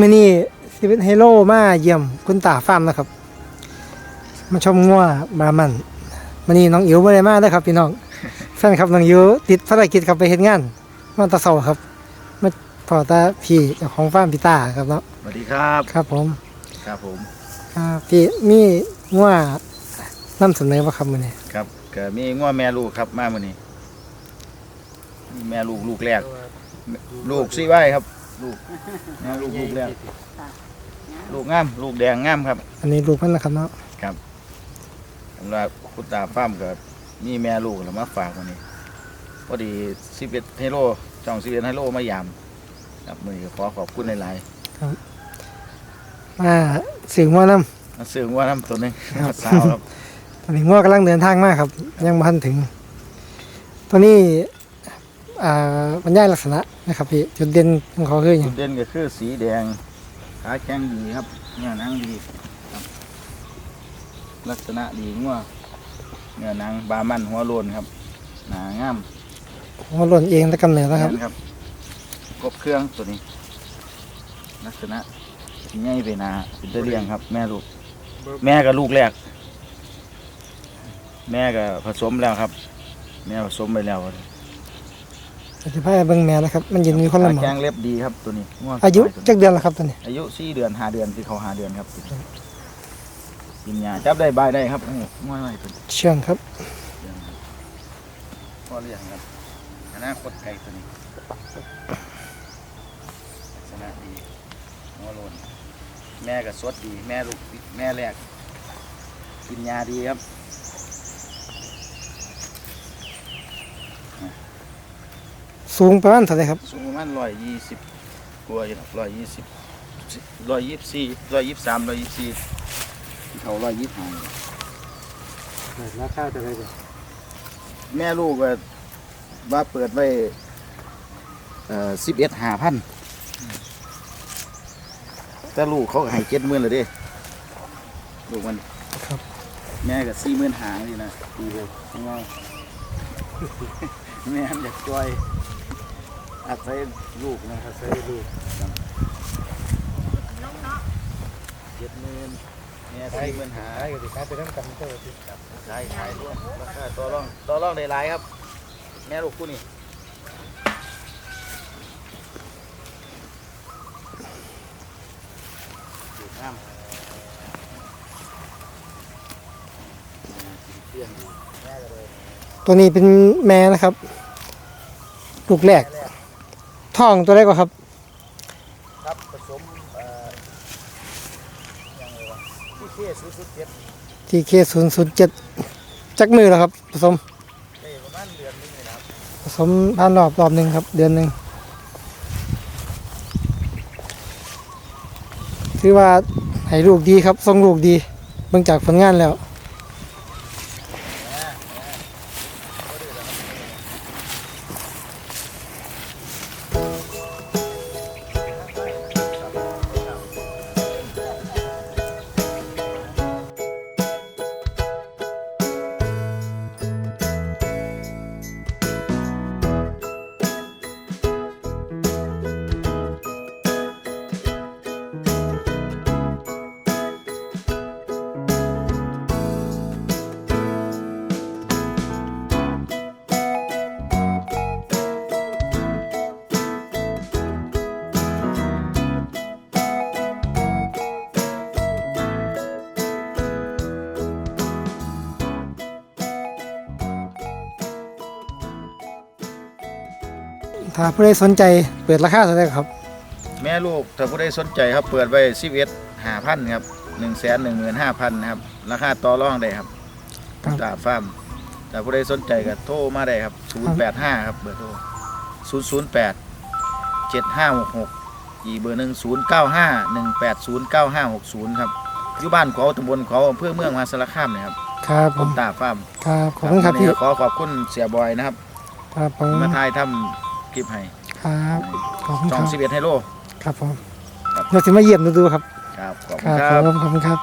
มื่อนี้สิเป็นเฮโร่มาเยี่ยมคุณตาฟาร์มนะครับมาชมงัวบรามันมื่อนี้น้องอิ๋วไม่ได้มาเด้อครับพี่น้องแฟนครับน้องอิ๋วติดภารกิจครับไปเฮ็ดงานมาแตะเสาครับมาพอตาพี่เจ้าของฟาร์มพี่ตาครับเนาะสวัสดีครับครับผมครับผมครับพี่มีงัวนํเสนอบ่ครับมื้อนี้ครับก็มีง้อแม่ลูกครับมามื้อนี้มีแม่ลูกลูกแรก ลูกซี่ไว้ครับ ลูกแม่ลูกลูกแรกลูกงาม ลูกแดงงามครับ อันนี้ลูกมันนะครับเนาะสำหรับคุณตาฟ้าร์มกับมีแม่ลูกแล้วมาฝากวันนี้พอดี11ไฮโลช่อง11ไฮโลมายามครับมื้อนี้ก็ขอขอบคุณหลายมาสิงงัวนํๆมาซื้อง้อน้ำตัวหนึงสาวครับตอนนี้งัวกำลังเดินทางมาครับ ยังบ่ทันถึงตัวนี้ อ่าบรรยายลักษณะนะครับพี่จุดเด่นของเขาคือหยัจุงดเด่นก็คือสีแดง ขาแข็งดีครับเนื้อหนังดีครับ ลักษณะดีงัวเนื้อหนังบามันหัวโลนครับ หนางามหัวหล่นเองแต่กำเนิดนะครับแม่นครับครบเครื่องตัวนี้ ลักษณะที่ง่ายไปหนาเป็นตะเลียงครับ แม่ลูก แม่กับลูกแรก แม่ก็ผสมแล้วครับ แม่ผสมไปแล้ว จะพาไปเบิ่งแม่นะครับ มันยินมีคนละหมอแกงเล็บดีครับตัวนี้ง่วงอายุตัวนี้จักเดือนแล้วครับตัวนี้ อายุสี่เดือนห้าเดือนที่เขาหาเดือนครับกินยาจับได้บายได้ครับโอ้โหง่วงอะไรตัวนี้เชื่องครับพ่อเลี้ยงครับอนาคตไก่ตัวนี้ลักษณะดีหัวโลนแม่ก็สดดี แม่ลูกแม่แรกกินยาดีครับ สูงประมาณเท่าไหร่ครับ สูงประมาณร้อยยี่สิบกว่าอยู่ร้อยยี่สิบร้อยยี่สิบสี่ร้อยยี่สิบสามร้อยยี่สิบสี่เขาร้อยยี่สิบห้าราคาเท่าไหร่จ้ะแม่ลูกก็ว่าเปิดไว้สิบเอ็ดห้าพันแต่ลูกเขาก็ให้เจ็ดหมื่นเลยเด้ลูกมันครับแม่ก็สี่หมื่นหาดีนะดีเลยงอแม่มันอยากจอย อาศัยลูกนะครับอาศัยลูกเจ็ดหมื่นแม่สี่หมื่นหายก็สิขายไปนำกันเด้อสิขายขายร่วมราคาต่อร่องต่อร่องได้หลายครับ แม่ลูกคู่นี้ดูงามเที่ยงแม่ก็เลยตัวนี้เป็นแม่นะครับ ลูกแรก ท้องตัวแรกก็ครับ ครับผสมเอ่อยังไงวะที่เคสุดสุดเจ็ด TK 0 0 7จักมือแล้วครับ ผสม ได้ประมาณเดือนหนึงเลยนะครับผสมผ่านรอบรอบหนึ่งครับ เดือนหนึ่งถือว่าให้ลูกดีครับส่งลูกดีเบิ่งจากผลงานแล้ว ถ้าผู้ใดสนใจเปิดราคาเท่าไหร่ครับ แม่ลูกถ้าผู้ใดสนใจครับเปิดไว้สิบเอ็ดห้าพันครับหนึ่งแสนหนึ่งหมื่นห้าพันนะครับ ราคาต่อรองได้ครับครับ ตาฟาร์มถ้าผู้ใดสนใจก็โทรมาได้ครับศูนย์แปดห้าครับเบอร์โทรศูนย์ศูนย์แปดเจ็ดห้าหกหกอีกเบอร์หนึ่งศูนย์เก้าห้าหนึ่งแปดศูนย์เก้าห้าหกศูนย์ครับอยู่บ้านเขาตำบลเขาอำเภอเมืองมหาสารคามนะครับครับผผมมตาฟาร์มครับขอบคุณครับวันพี่นี้ขอขอบคุณเสียบอยนะครับ ครับผม มาถ่ายทำ คลิปให้ครับขอบคุณช่คองรับสิบเอ็ดไฮโลครับผมครับเราจะมาเยี่ยมดูดูครับครับขอบคคุณรับครับผมขอบคุณครับ